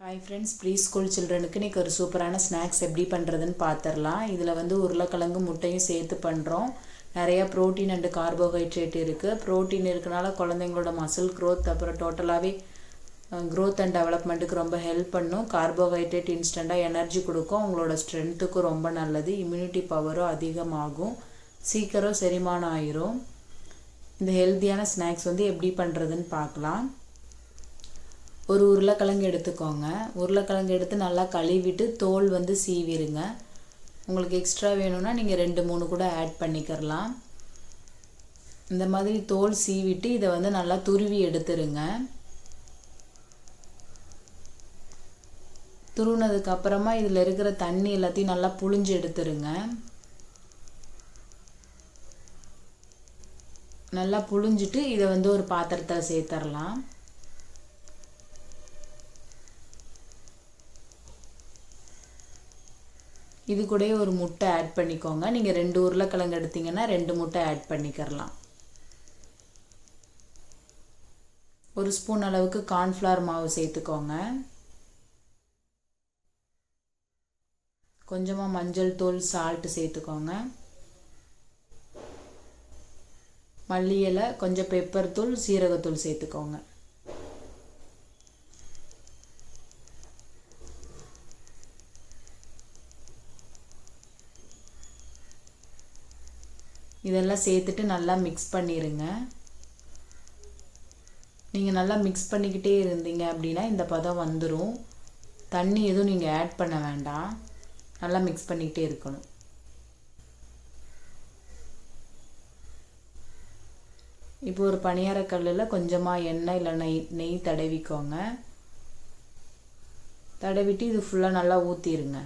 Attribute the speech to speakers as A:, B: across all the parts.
A: Hi friends pre school சில்ட்ரனுக்கு இன்றைக்கி ஒரு சூப்பரான ஸ்நாக்ஸ் எப்படி பண்ணுறதுன்னு பார்த்துடலாம் இதில் வந்து உருளைக்கிழங்கு முட்டையும் சேர்த்து பண்ணுறோம் நிறையா ப்ரோட்டீன் அண்டு கார்போஹைட்ரேட் இருக்குது ப்ரோட்டீன் இருக்கனால குழந்தைங்களோட மசில் க்ரோத் அப்புறம் டோட்டலாகவே க்ரோத் அண்ட் டெவலப்மெண்ட்டுக்கு ரொம்ப ஹெல்ப் பண்ணும். கார்போஹைட்ரேட் இன்ஸ்டண்ட்டாக எனர்ஜி கொடுக்கும். உங்களோட ஸ்ட்ரென்த்துக்கும் ரொம்ப நல்லது. இம்யூனிட்டி பவரும் அதிகமாகும். சீக்கிரம் செரிமானம் ஆயிரும். இந்த ஹெல்த்தியான ஸ்நாக்ஸ் வந்து எப்படி பண்ணுறதுன்னு பார்க்கலாம் ஒரு உருளைக்கிழங்கு எடுத்துக்கோங்க. உருளைக்கிழங்கு எடுத்து நல்லா கழுவிட்டு தோல் வந்து சீவிருங்க. உங்களுக்கு எக்ஸ்ட்ரா வேணும்னா நீங்கள் ரெண்டு மூணு கூட ஆட் பண்ணிக்கிறலாம் இந்த மாதிரி தோல் சீவிட்டு இதை வந்து நல்லா துருவி எடுத்துருங்க. துருவினதுக்கு அப்புறமா இதில் இருக்கிற தண்ணி எல்லாத்தையும் நல்லா புழிஞ்சு எடுத்துருங்க. நல்லா புழிஞ்சிட்டு இதை வந்து ஒரு பாத்திரத்தில் சேர்த்துடலாம் இது கூட ஒரு முட்டை ஆட் பண்ணிக்கோங்க. நீங்கள் ரெண்டு உருளைக்கிழங்கு எடுத்தீங்கன்னா ரெண்டு முட்டை ஆட் பண்ணிக்கிறலாம் ஒரு ஸ்பூன் அளவுக்கு கார்ன்ஃப்ளவர் மாவு சேர்த்துக்கோங்க. கொஞ்சமாக மஞ்சள் தூள் சால்ட்டு சேர்த்துக்கோங்க. மல்லி இலை கொஞ்சம் பெப்பர் தூள் சீரகத்தூள் சேர்த்துக்கோங்க. இதெல்லாம் சேர்த்துட்டு நல்லா மிக்ஸ் பண்ணிடுங்க நீங்கள் நல்லா மிக்ஸ் பண்ணிக்கிட்டே இருந்தீங்க அப்படின்னா இந்த பதம் வந்துடும் தண்ணி எதுவும் நீங்கள் ஆட் பண்ண வேண்டாம். நல்லா மிக்ஸ் பண்ணிக்கிட்டே இருக்கணும். இப்போ ஒரு பணியாரக்கல்லில் கொஞ்சமாக எண்ணெய் இல்லை நெய் நெய் தடவிக்கோங்க. தடவிட்டு இது ஃபுல்லாக நல்லா ஊற்றிடுங்க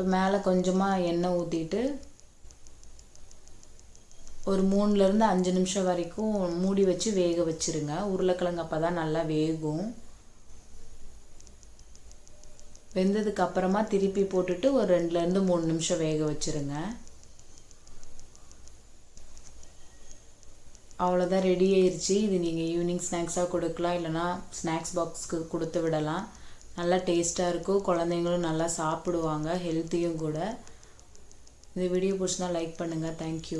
A: இப்போ மேலே கொஞ்சமாக எண்ணெய் ஊற்றிட்டு ஒரு மூணுலேருந்து அஞ்சு நிமிஷம் வரைக்கும் மூடி வச்சு வேக வச்சுருங்க. உருளைக்கிழங்கு அப்போ தான் நல்லா வேகும். வெந்ததுக்கு அப்புறமா திருப்பி போட்டுட்டு ஒரு ரெண்டுலேருந்து மூணு நிமிஷம் வேக வச்சுருங்க. அவ்வளோதான் ரெடி ஆயிடுச்சு இது நீங்கள் ஈவினிங் ஸ்நாக்ஸாக கொடுக்கலாம் இல்லைனா ஸ்நாக்ஸ் பாக்ஸ்க்கு கொடுத்து விடலாம். நல்லா டேஸ்ட்டாக இருக்கும். குழந்தைங்களும் நல்லா சாப்பிடுவாங்க ஹெல்த்தியும் கூட. இந்த வீடியோ பிடிச்சினா லைக் பண்ணுங்கள் தேங்க்யூ